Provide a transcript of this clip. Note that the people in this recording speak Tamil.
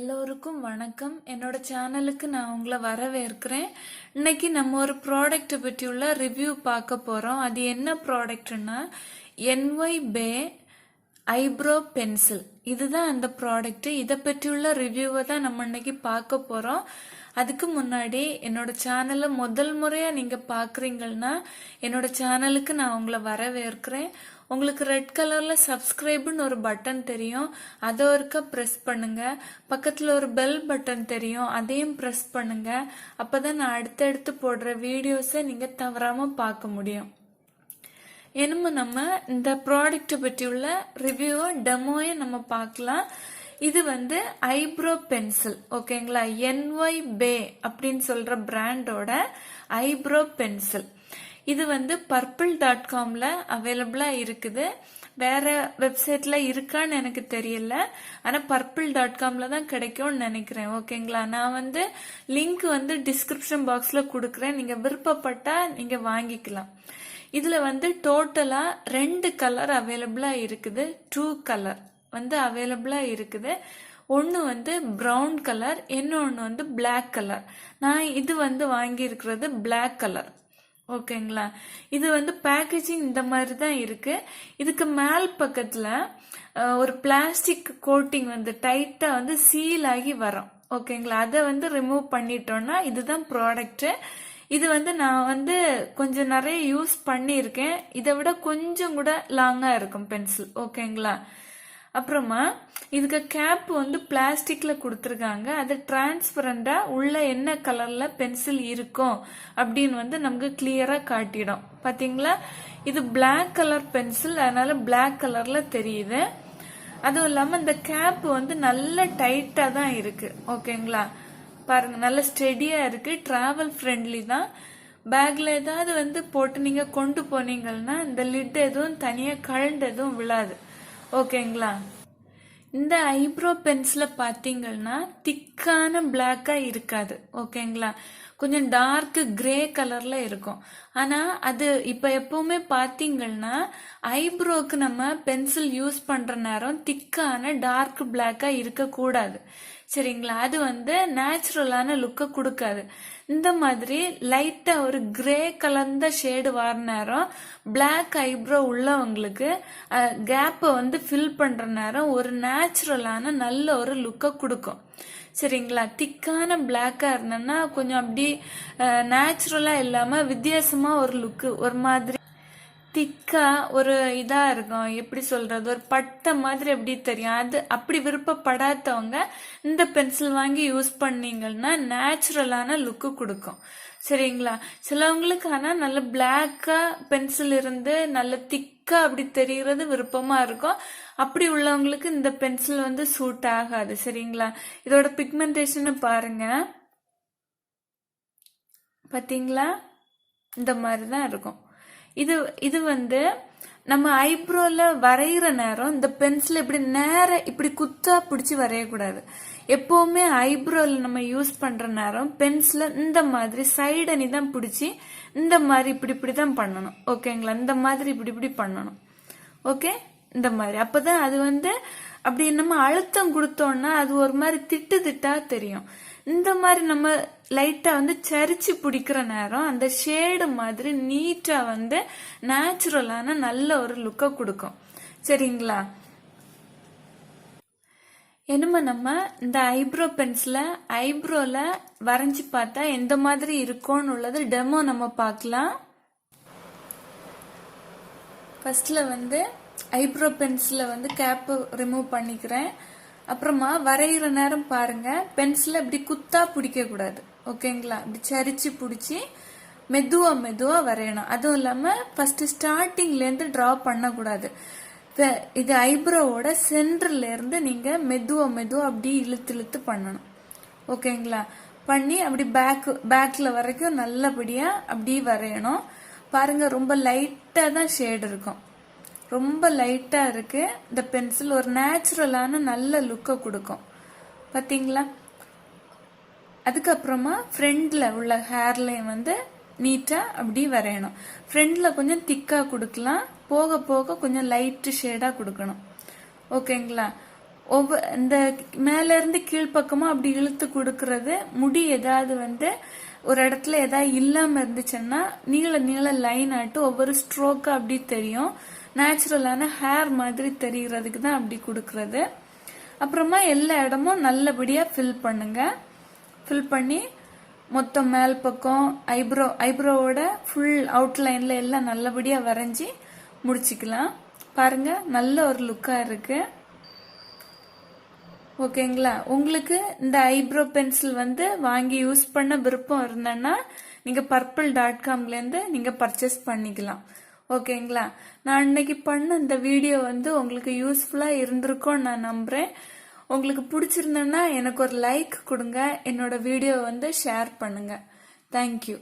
எல்லோருக்கும் வணக்கம். என்னோட சேனலுக்கு நான் உங்களை வரவேற்கிறேன். இன்னைக்கு நம்ம ஒரு ப்ராடக்ட்டை பற்றியுள்ள ரிவ்யூ பார்க்க போகிறோம் அது என்ன ப்ராடக்ட்னா என்ஒய் பே ஐப்ரோ பென்சில் இதுதான் அந்த ப்ராடக்ட் இதை பற்றியுள்ள ரிவ்யூவை தான் நம்ம இன்னைக்கு பார்க்க போகிறோம் அதுக்கு முன்னாடி என்னோட சேனலை முதல் முறையாக நீங்கள் பார்க்குறீங்கன்னா என்னோட சேனலுக்கு நான் உங்களை வரவேற்கிறேன். உங்களுக்கு ரெட் கலரில் சப்ஸ்கிரைப்னு ஒரு பட்டன் தெரியும். அதை ஒருக்க ப்ரெஸ் பண்ணுங்கள் பக்கத்தில் ஒரு பெல் பட்டன் தெரியும். அதையும் ப்ரெஸ் பண்ணுங்கள் அப்போ தான் நான் அடுத்தடுத்து போடுற வீடியோஸை நீங்கள் தவறாமல் பார்க்க முடியும். என்னமோ நம்ம இந்த ப்ராடக்ட்டை பற்றி உள்ள ரிவ்யூவோ டெமோயை நம்ம பார்க்கலாம். இது வந்து ஐப்ரோ பென்சில் ஓகேங்களா என்ஒய் பே அப்படின்னு சொல்கிற பிராண்டோட ஐப்ரோ பென்சில் இது வந்து பர்பிள் டாட் காம்ல அவைலபிளாக இருக்குது. வேற வெப்சைட்டில் இருக்கான்னு எனக்கு தெரியல. ஆனால் பர்பிள் டாட் காமில் தான் கிடைக்கும்னு நினைக்கிறேன். ஓகேங்களா? நான் வந்து லிங்க் வந்து டிஸ்கிரிப்ஷன் பாக்ஸில் கொடுக்குறேன். நீங்கள் விருப்பப்பட்டால் நீங்கள் வாங்கிக்கலாம். இதில் வந்து டோட்டலாக ரெண்டு கலர் அவைலபிளாக இருக்குது. டூ கலர் வந்து அவைலபிளாக இருக்குது. ஒன்று வந்து ப்ரௌன் கலர் இன்னொன்று வந்து பிளாக் கலர் நான் இது வந்து வாங்கியிருக்கிறது பிளாக் கலர் ஓகேங்களா? இது வந்து பேக்கேஜிங் இந்த மாதிரி தான் இருக்கு. இதுக்கு மேல் பக்கத்துல ஒரு பிளாஸ்டிக் கோட்டிங் வந்து டைட்டா வந்து சீல் ஆகி வரும். ஓகேங்களா? அதை வந்து ரிமூவ் பண்ணிட்டோம்னா இதுதான் ப்ராடக்ட் இது வந்து நான் வந்து கொஞ்சம் நிறைய யூஸ் பண்ணியிருக்கேன். இதை விட கொஞ்சம் கூட லாங்காக இருக்கும் பென்சில் ஓகேங்களா? அப்புறமா இதுக்கு கேப் வந்து பிளாஸ்டிக்கில் கொடுத்துருக்காங்க. அது டிரான்ஸ்பரண்டாக உள்ள என்ன கலரில் பென்சில் இருக்கும் அப்படின்னு வந்து நமக்கு கிளியராக காட்டிடும். பார்த்தீங்களா இது பிளாக் கலர் பென்சில் அதனால பிளாக் கலரில் தெரியுது. அதுவும் இல்லாமல் இந்த கேப் வந்து நல்ல டைட்டாக தான் இருக்குது ஓகேங்களா பாருங்க நல்ல ஸ்டெடியாக இருக்குது ட்ராவல் ஃப்ரெண்ட்லி தான். பேக்கில் ஏதாவது வந்து போட்டு நீங்கள் கொண்டு போனீங்கன்னா இந்த லிட் எதுவும் தனியாக கழண்டு எதுவும் விழாது. ஓகேங்களா? இந்த ஐப்ரோ பென்சில் பார்த்தீங்கன்னா திக்கான பிளாக்காக இருக்காது ஓகேங்களா கொஞ்சம் டார்க் கிரே கலரில் இருக்கும். ஆனால் அது இப்போ எப்போவுமே பார்த்தீங்கன்னா ஐப்ரோக்கு நம்ம பென்சில் யூஸ் பண்ணுற நேரம் திக்கான டார்க் பிளாக்காக இருக்கக்கூடாது. சரிங்களா? அது வந்து நேச்சுரலான லுக்கை கொடுக்காது. இந்த மாதிரி லைட்டாக ஒரு கிரே கலந்த ஷேடு வர நேரம் பிளாக் ஐப்ரோ உள்ளவங்களுக்கு கேப்பை வந்து ஃபில் பண்ணுற நேரம் ஒரு நேச்சுரலான நல்ல ஒரு லுக்கை கொடுக்கும். சரிங்களா? திக்கான பிளாக்காக இருந்தேன்னா கொஞ்சம் அப்படி நேச்சுரலா இல்லாமல் வித்தியாசமா ஒரு லுக்கு ஒரு மாதிரி திக்கா ஒரு இதா இருக்கும். எப்படி சொல்றது? ஒரு பட்டை மாதிரி எப்படி தெரியும். அது அப்படி விருப்பப்படாதவங்க இந்த பென்சில் வாங்கி யூஸ் பண்ணீங்கன்னா நேச்சுரலான லுக்கு கொடுக்கும். சரிங்களா? சிலவங்களுக்கு ஆனா நல்ல பிளாக்கா பென்சில் இருந்து நல்ல திக்கா அப்படி தெரிகிறது விருப்பமா இருக்கும். அப்படி உள்ளவங்களுக்கு இந்த பென்சில் வந்து சூட் ஆகாது. சரிங்களா? இதோட பிக்மெண்டேஷன் பாருங்க. பாத்தீங்களா? இந்த மாதிரி தான் இருக்கும். இது இது வந்து நம்ம ஐப்ரோல வரைகிற நேரம் இந்த பென்சில் இப்படி நேர இப்படி குத்தா பிடிச்சி வரையக்கூடாது. எப்பவுமே ஐப்ரோல நம்ம யூஸ் பண்ற நேரம் பென்சில இந்த மாதிரி சைடனி தான் பிடிச்சி இந்த மாதிரி இப்படி இப்படி தான் பண்ணணும். ஓகேங்களா? இந்த மாதிரி இப்படி இப்படி பண்ணணும். ஓகே? இந்த மாதிரி. அப்பதான் அது வந்து அப்படி நம்ம அழுத்தம் கொடுத்தோம்னா அது ஒரு மாதிரி திட்டு திட்டா தெரியும். இந்த மாதிரி நம்ம லைட்டா வந்து சரிச்சு பிடிக்கிற நேரம் அந்த ஷேடு மாதிரி நீட்டா வந்து நேச்சுரலான நல்ல ஒரு லுக்கை கொடுக்கும். சரிங்களா? என்னமோ நம்ம இந்த ஐப்ரோ பென்சில ஐப்ரோல வரைஞ்சு பார்த்தா எந்த மாதிரி இருக்கும்னு உள்ளது டெமோ நம்ம பார்க்கலாம். ஃபர்ஸ்ட்ல வந்து ஐப்ரோ பென்சில வந்து கேப் ரிமூவ் பண்ணிக்கிறேன். அப்புறமா வரைகிற நேரம் பாருங்க. பென்சில் இப்படி குத்தா பிடிக்க கூடாது. ஓகேங்களா? இப்படி சரிச்சு பிடிச்சி மெதுவா மெதுவா வரையணும். அதுவும் இல்லாம ஃபர்ஸ்ட் ஸ்டார்டிங்ல இருந்து டிரா பண்ணக்கூடாது. இது ஐப்ரோவோட சென்டர்ல இருந்து நீங்க மெதுவா மெதுவா அப்படி இழுத்து இழுத்து பண்ணணும். ஓகேங்களா? பண்ணி அப்படி பேக் பேக்ல வரைக்கும் நல்லபடியா அப்படி வரையணும். பாருங்க ரொம்ப லைட்டா தான் ஷேட் இருக்கும். ரொம்ப லைட்டாக இருக்குது இந்த பென்சில் ஒரு நேச்சுரலான நல்ல லுக்கை கொடுக்கும். பார்த்தீங்களா அதுக்கப்புறமா ஃப்ரெண்டில் உள்ள ஹேர்லையும் வந்து நீட்டாக அப்படி வரையணும். ஃப்ரண்ட்ல கொஞ்சம் திக்காக கொடுக்கலாம். போக போக கொஞ்சம் லைட்டு ஷேடாக கொடுக்கணும். ஓகேங்களா? ஒவ்வொரு இந்த மேலேருந்து கீழ்ப்பக்கமாக அப்படி இழுத்து கொடுக்கறது முடி ஏதாவது வந்து ஒரு இடத்துல ஏதாவது இல்லாமல் இருந்துச்சுன்னா நீள நீள லைன் ஆட்டு ஒவ்வொரு ஸ்ட்ரோக்காக அப்படி தெரியும். நேச்சுரலான ஹேர் மாதிரி தெரிகிறதுக்கு தான் அப்படி கொடுக்கறது. அப்புறமா எல்லா இடமும் நல்லபடியாக ஃபில் பண்ணுங்க. ஃபில் பண்ணி மொத்தம் மேல் பக்கம் ஐப்ரோ ஐப்ரோவோட ஃபுல் அவுட்லைனில் எல்லாம் நல்லபடியாக வரைஞ்சி முடிச்சுக்கலாம். பாருங்க நல்ல ஒரு லுக்காக இருக்குது ஓகேங்களா? உங்களுக்கு இந்த ஐப்ரோ பென்சில் வந்து வாங்கி யூஸ் பண்ண விருப்பம் இருந்தேன்னா நீங்கள் பர்பிள் டாட் காம்லேருந்து நீங்கள் பர்ச்சேஸ் பண்ணிக்கலாம். ஓகேங்களா? நான் இன்னைக்கு பண்ண இந்த வீடியோ வந்து உங்களுக்கு யூஸ்ஃபுல்லாக இருந்திருக்கும்னு நான் நம்புகிறேன் உங்களுக்கு பிடிச்சிருந்தேன்னா எனக்கு ஒரு லைக் கொடுங்க. என்னோட வீடியோ வந்து ஷேர் பண்ணுங்கள் தேங்க்யூ